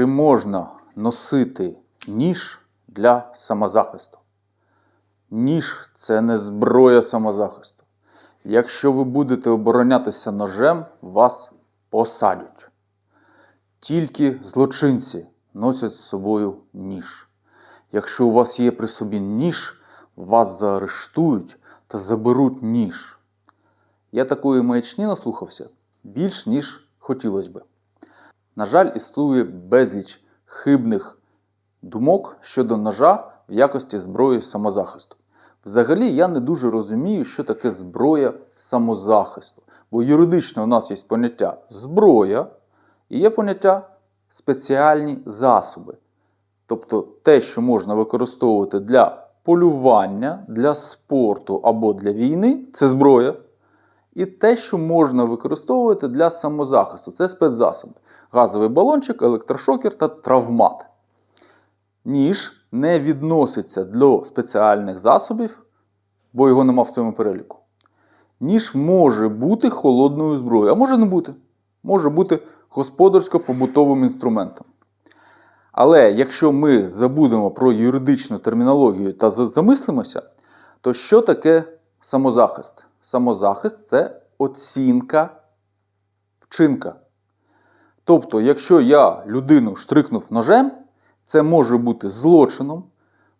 Чи можна носити ніж для самозахисту? Ніж це не зброя самозахисту. Якщо ви будете оборонятися ножем, вас посадять. Тільки злочинці носять з собою ніж. Якщо у вас є при собі ніж, вас заарештують та заберуть ніж. Я такої маячні наслухався більш ніж хотілося би. На жаль, існує безліч хибних думок щодо ножа в якості зброї самозахисту. Взагалі, я не дуже розумію, що таке зброя самозахисту. Бо юридично у нас є поняття зброя і є поняття спеціальні засоби. Тобто те, що можна використовувати для полювання, для спорту або для війни, це зброя. І те, що можна використовувати для самозахисту, це спецзасоби. Газовий балончик, електрошокер та травмат. Ніж не відноситься до спеціальних засобів, бо його нема в цьому переліку. Ніж може бути холодною зброєю, а може не бути. Може бути господарсько-побутовим інструментом. Але якщо ми забудемо про юридичну термінологію та замислимося, то що таке самозахист? Самозахист це оцінка вчинка. Тобто, якщо я людину штрикнув ножем, це може бути злочином,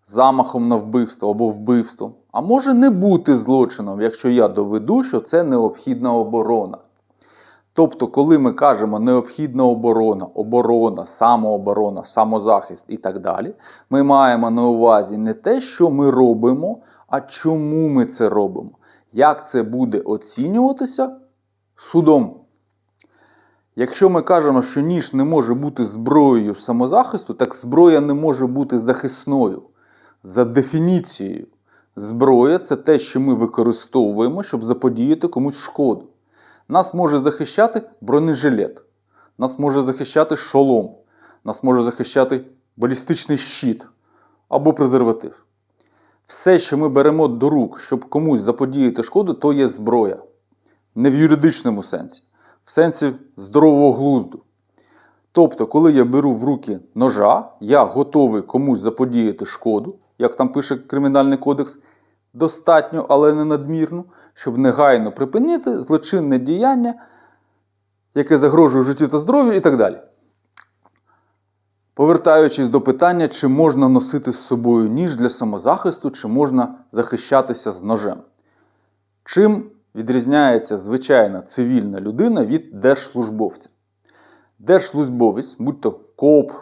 замахом на вбивство або вбивством, а може не бути злочином, якщо я доведу, що це необхідна оборона. Тобто, коли ми кажемо необхідна оборона, оборона, самооборона, самозахист і так далі, ми маємо на увазі не те, що ми робимо, а чому ми це робимо. Як це буде оцінюватися судом? Якщо ми кажемо, що ніж не може бути зброєю самозахисту, так зброя не може бути захисною. За дефініцією, зброя це те, що ми використовуємо, щоб заподіяти комусь шкоду. Нас може захищати бронежилет, нас може захищати шолом, нас може захищати балістичний щит або презерватив. Все, що ми беремо до рук, щоб комусь заподіяти шкоду, то є зброя. Не в юридичному сенсі, в сенсі здорового глузду. Тобто, коли я беру в руки ножа, я готовий комусь заподіяти шкоду, як там пише Кримінальний кодекс, достатньо, але не надмірно, щоб негайно припинити злочинне діяння, яке загрожує життю та здоров'ю і так далі. Повертаючись до питання, чи можна носити з собою ніж для самозахисту, чи можна захищатися з ножем. Чим відрізняється звичайна цивільна людина від держслужбовця? Держслужбовець, будь то коп,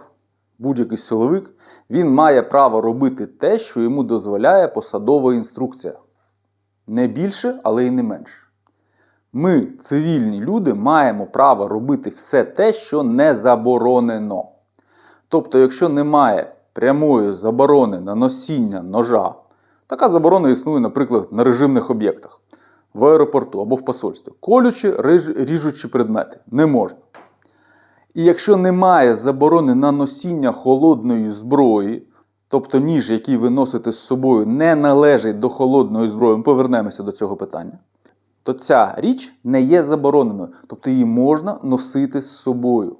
будь-який силовик, він має право робити те, що йому дозволяє посадова інструкція. Не більше, але й не менше. Ми, цивільні люди, маємо право робити все те, що не заборонено. Тобто, якщо немає прямої заборони на носіння ножа, така заборона існує, наприклад, на режимних об'єктах, в аеропорту або в посольстві, колючі, ріжучі предмети не можна. І якщо немає заборони на носіння холодної зброї, тобто ніж, який ви носите з собою, не належить до холодної зброї, ми повернемося до цього питання, то ця річ не є забороненою, тобто її можна носити з собою.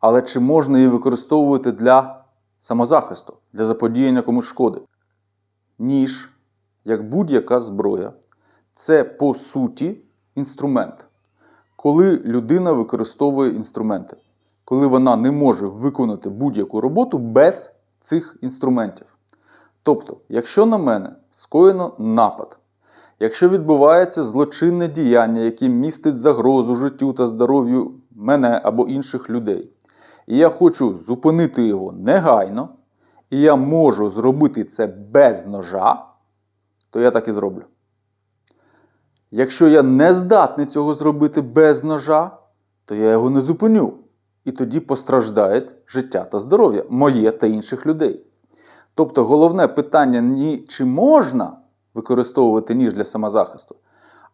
Але чи можна її використовувати для самозахисту, для заподіяння комусь шкоди? Ніж, як будь-яка зброя, це по суті інструмент. Коли людина використовує інструменти, коли вона не може виконати будь-яку роботу без цих інструментів. Тобто, якщо на мене скоєно напад, якщо відбувається злочинне діяння, яке містить загрозу життю та здоров'ю мене або інших людей, і я хочу зупинити його негайно, і я можу зробити це без ножа, то я так і зроблю. Якщо я не здатний цього зробити без ножа, то я його не зупиню. І тоді постраждає життя та здоров'я моє та інших людей. Тобто головне питання не чи можна використовувати ніж для самозахисту,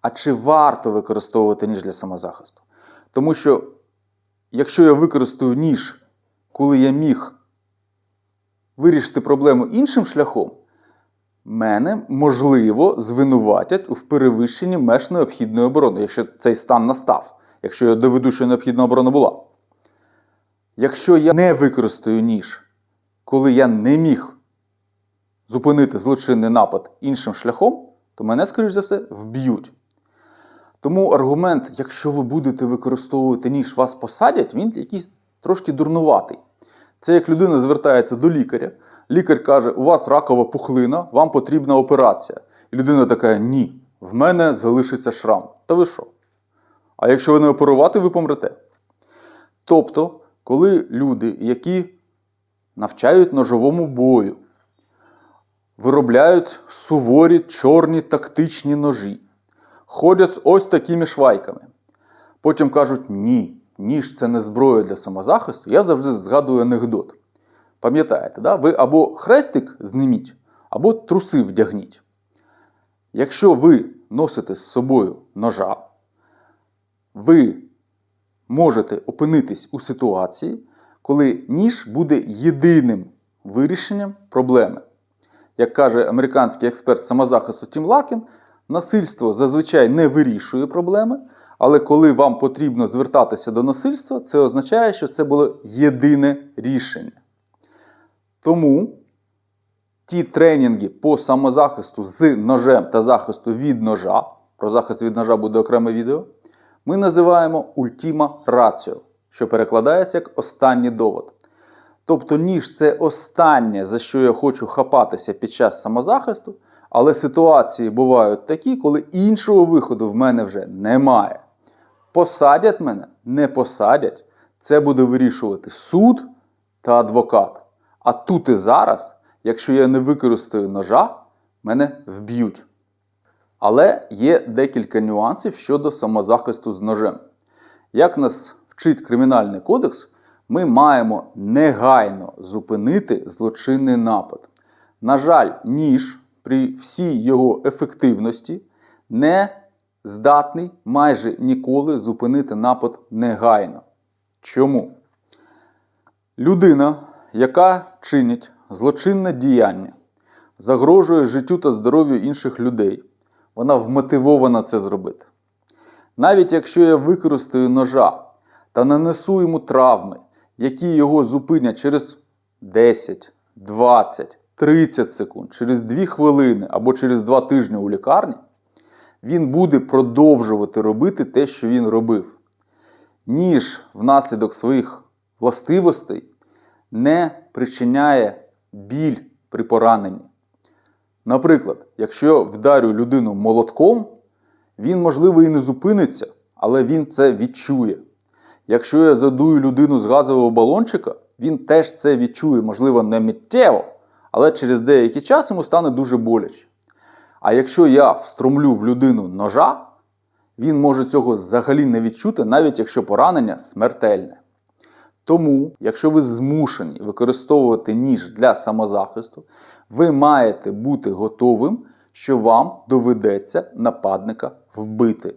а чи варто використовувати ніж для самозахисту. Тому що якщо я використаю ніж, коли я міг вирішити проблему іншим шляхом, мене можливо звинуватять у перевищенні меж необхідної оборони, якщо цей стан настав, якщо я доведу, що необхідна оборона була. Якщо я не використаю ніж, коли я не міг зупинити злочинний напад іншим шляхом, то мене, скоріш за все, вб'ють. Тому аргумент, якщо ви будете використовувати ніж, вас посадять, він якийсь трошки дурнуватий. Це як людина звертається до лікаря. Лікар каже, у вас ракова пухлина, вам потрібна операція. І людина така: ні, в мене залишиться шрам. Та ви що? А якщо ви не оперувати, ви помрете. Тобто, коли люди, які навчають ножовому бою, виробляють суворі чорні тактичні ножі, ходять з ось такими швайками. Потім кажуть, ні, ніж це не зброя для самозахисту. Я завжди згадую анекдот. Пам'ятаєте, да? ви або хрестик зніміть, або труси вдягніть. Якщо ви носите з собою ножа, ви можете опинитись у ситуації, коли ніж буде єдиним вирішенням проблеми. Як каже американський експерт самозахисту Тім Лакін, насильство зазвичай не вирішує проблеми, але коли вам потрібно звертатися до насильства, це означає, що це було єдине рішення. Тому ті тренінги по самозахисту з ножем та захисту від ножа, про захист від ножа буде окреме відео, ми називаємо Ultima Ratio, що перекладається як останній довод. Тобто ніж це останнє, за що я хочу хапатися під час самозахисту, але ситуації бувають такі, коли іншого виходу в мене вже немає. Посадять мене, не посадять. Це буде вирішувати суд та адвокат. А тут і зараз, якщо я не використаю ножа, мене вб'ють. Але є декілька нюансів щодо самозахисту з ножем. Як нас вчить Кримінальний кодекс, ми маємо негайно зупинити злочинний напад. На жаль, ніж при всій його ефективності не здатний майже ніколи зупинити напад негайно. Чому? Людина, яка чинить злочинне діяння, загрожує життю та здоров'ю інших людей, вона вмотивована це зробити. Навіть якщо я використаю ножа та нанесу йому травми, які його зупинять через 10, 20, 30 секунд, через 2 хвилини або через 2 тижні у лікарні, він буде продовжувати робити те, що він робив. Ніж внаслідок своїх властивостей не причиняє біль при пораненні. Наприклад, якщо я вдарю людину молотком, він, можливо, і не зупиниться, але він це відчує. Якщо я задую людину з газового балончика, він теж це відчує, можливо, не миттєво, але через деякий час йому стане дуже боляче. А якщо я встромлю в людину ножа, він може цього взагалі не відчути, навіть якщо поранення смертельне. Тому, якщо ви змушені використовувати ніж для самозахисту, ви маєте бути готовим, що вам доведеться нападника вбити.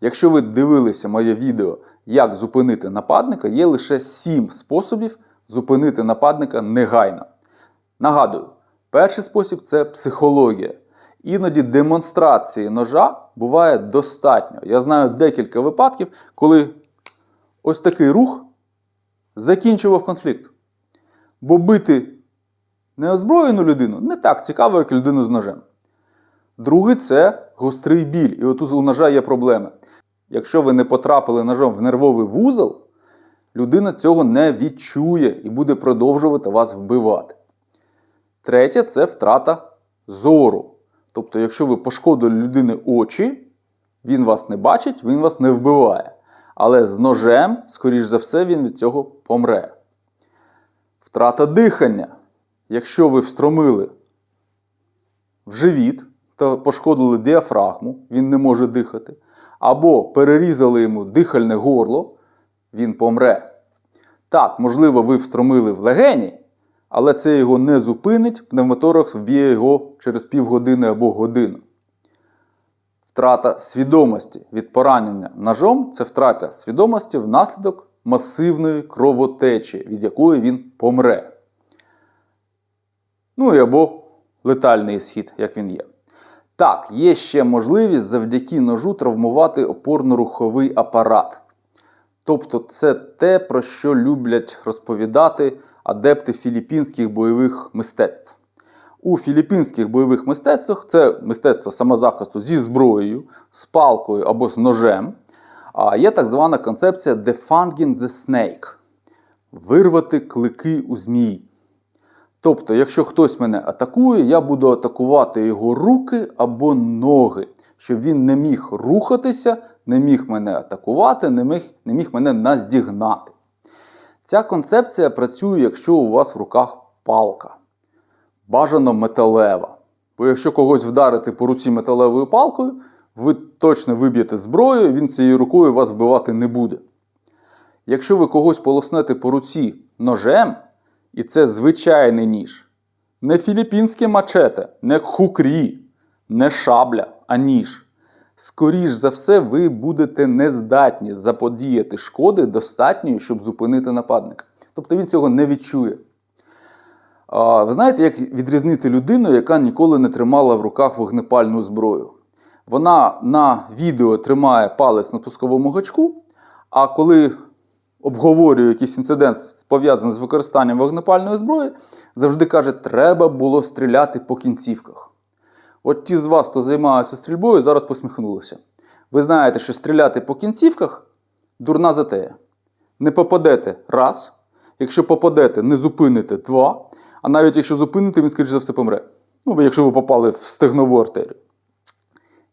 Якщо ви дивилися моє відео, як зупинити нападника, є лише 7 способів зупинити нападника негайно. Нагадую, перший спосіб це психологія. Іноді демонстрації ножа буває достатньо. Я знаю декілька випадків, коли ось такий рух закінчував конфлікт. Бо бити неозброєну людину не так цікаво, як людину з ножем. Другий це гострий біль. І отут у ножа є проблеми. Якщо ви не потрапили ножом в нервовий вузол, людина цього не відчує і буде продовжувати вас вбивати. Третє це втрата зору. Тобто, якщо ви пошкодили людини очі, він вас не бачить, він вас не вбиває. Але з ножем, скоріш за все, він від цього помре. Втрата дихання. Якщо ви встромили в живіт та пошкодили діафрагму, він не може дихати, або перерізали йому дихальне горло, він помре. Так, можливо, ви встромили в легені, але це його не зупинить, пневмоторакс вб'є його через півгодини або годину. Втрата свідомості від поранення ножом це втрата свідомості внаслідок масивної кровотечі, від якої він помре. Ну і або летальний схід, як він є. Так, є ще можливість завдяки ножу травмувати опорно-руховий апарат. Тобто, це те, про що люблять розповідати адепти філіппінських бойових мистецтв. У філіппінських бойових мистецтвах це мистецтво самозахисту зі зброєю, з палкою або з ножем. А є так звана концепція defanging the snake вирвати клики у змії. Тобто, якщо хтось мене атакує, я буду атакувати його руки або ноги, щоб він не міг рухатися, не міг мене атакувати, не міг, не міг мене наздігнати. Ця концепція працює, якщо у вас в руках палка. Бажано металева. Бо якщо когось вдарити по руці металевою палкою, ви точно виб'єте зброю, він цією рукою вас вбивати не буде. Якщо ви когось полоснете по руці ножем, і це звичайний ніж, не філіппінське мачете, не хукрі, не шабля, а ніж. Скоріш за все, ви будете нездатні заподіяти шкоди достатньої, щоб зупинити нападника. Тобто він цього не відчує. Ви знаєте, як відрізнити людину, яка ніколи не тримала в руках вогнепальну зброю? Вона на відео тримає палець на пусковому гачку, а коли обговорює якийсь інцидент, пов'язаний з використанням вогнепальної зброї, завжди каже, треба було стріляти по кінцівках. От ті з вас, хто займається стрільбою, зараз посміхнулися. Ви знаєте, що стріляти по кінцівках дурна затея. Не попадете раз, якщо попадете, не зупините два, а навіть якщо зупините, він, скоріш за все, помре. Ну, якщо ви попали в стегнову артерію.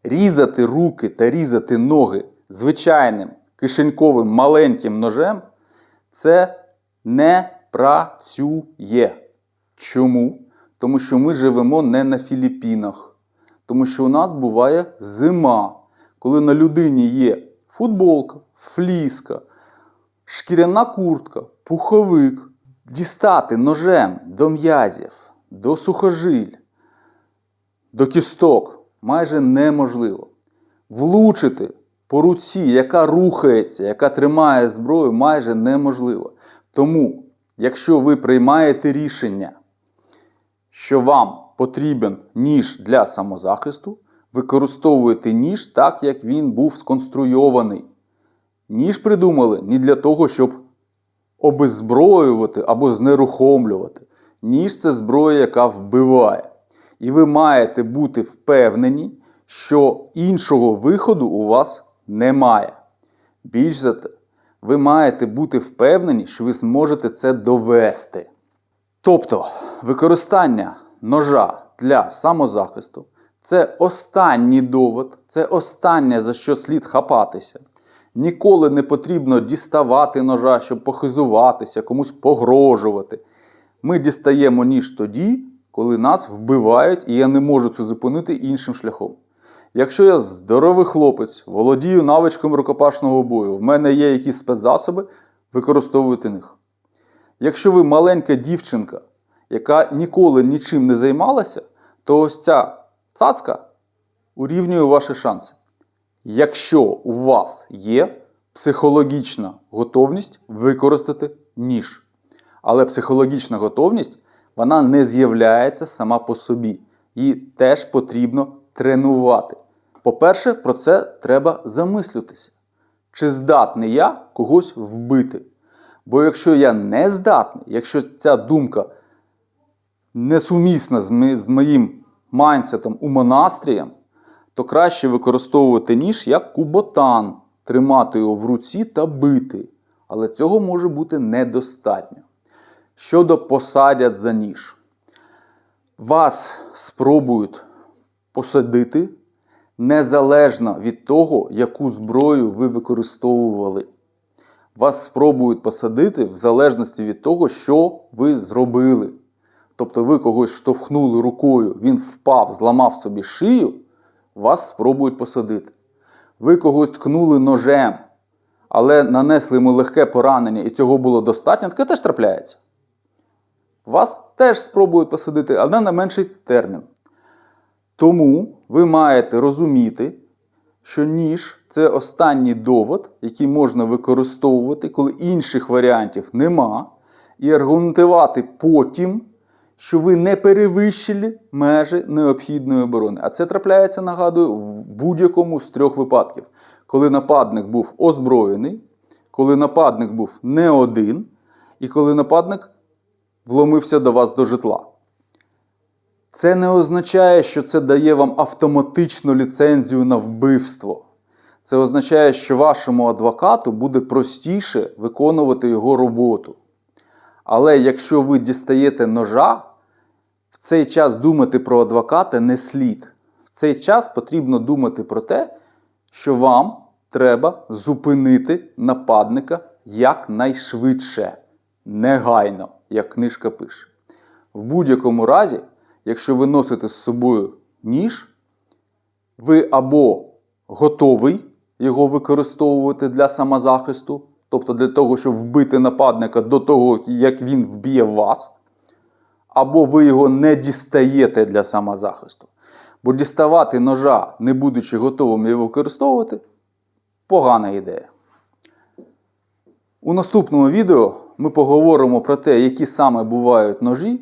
Різати руки та різати ноги звичайним кишеньковим маленьким ножем це не працює. Чому? Тому що ми живемо не на Філіппінах. Тому що у нас буває зима, коли на людині є футболка, фліска, шкіряна куртка, пуховик. Дістати ножем до м'язів, до сухожиль, до кісток майже неможливо. Влучити по руці, яка рухається, яка тримає зброю, майже неможливо. Тому, якщо ви приймаєте рішення, що вам потрібен ніж для самозахисту, використовуйте ніж так, як він був сконструйований. Ніж придумали не для того, щоб обеззброювати або знерухомлювати. Ніж це зброя, яка вбиває. І ви маєте бути впевнені, що іншого виходу у вас немає. Більш за те, ви маєте бути впевнені, що ви зможете це довести. Тобто, використання ножа для самозахисту це останній довод, це останнє, за що слід хапатися. Ніколи не потрібно діставати ножа, щоб похизуватися, комусь погрожувати. Ми дістаємо ніж тоді, коли нас вбивають, і я не можу це зупинити іншим шляхом. Якщо я здоровий хлопець, володію навичками рукопашного бою, в мене є якісь спецзасоби, використовуйте них. Якщо ви маленька дівчинка, яка ніколи нічим не займалася, то ось ця цацка урівнює ваші шанси. Якщо у вас є психологічна готовність використати ніж. Але психологічна готовність вона не з'являється сама по собі. Її теж потрібно тренувати. По-перше, про це треба замислитися. Чи здатний я когось вбити? Бо якщо я не здатний, якщо ця думка несумісна з, моїм майнсетом умонастрієм, то краще використовувати ніж як куботан, тримати його в руці та бити. Але цього може бути недостатньо. Щодо посадять за ніж, вас спробують посадити незалежно від того, яку зброю ви використовували. Вас спробують посадити в залежності від того, що ви зробили. Тобто ви когось штовхнули рукою, він впав, зламав собі шию, вас спробують посадити. Ви когось ткнули ножем, але нанесли йому легке поранення, і цього було достатньо, таке теж трапляється. Вас теж спробують посадити, але на менший термін. Тому ви маєте розуміти, що ніж це останній довод, який можна використовувати, коли інших варіантів нема, і аргументувати потім, що ви не перевищили межі необхідної оборони. А це трапляється, нагадую, в будь-якому з трьох випадків. Коли нападник був озброєний, коли нападник був не один, і коли нападник вломився до вас до житла. Це не означає, що це дає вам автоматичну ліцензію на вбивство. Це означає, що вашому адвокату буде простіше виконувати його роботу. Але якщо ви дістаєте ножа, в цей час думати про адвоката не слід. В цей час потрібно думати про те, що вам треба зупинити нападника якнайшвидше, негайно, як книжка пише. В будь-якому разі, якщо ви носите з собою ніж, ви або готовий його використовувати для самозахисту, тобто для того, щоб вбити нападника до того, як він вб'є вас, або ви його не дістаєте для самозахисту. Бо діставати ножа, не будучи готовим його використовувати, погана ідея. У наступному відео ми поговоримо про те, які саме бувають ножі,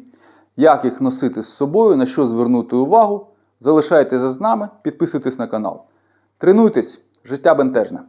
як їх носити з собою, на що звернути увагу. Залишайтеся з нами, підписуйтесь на канал. Тренуйтесь, життя бентежне!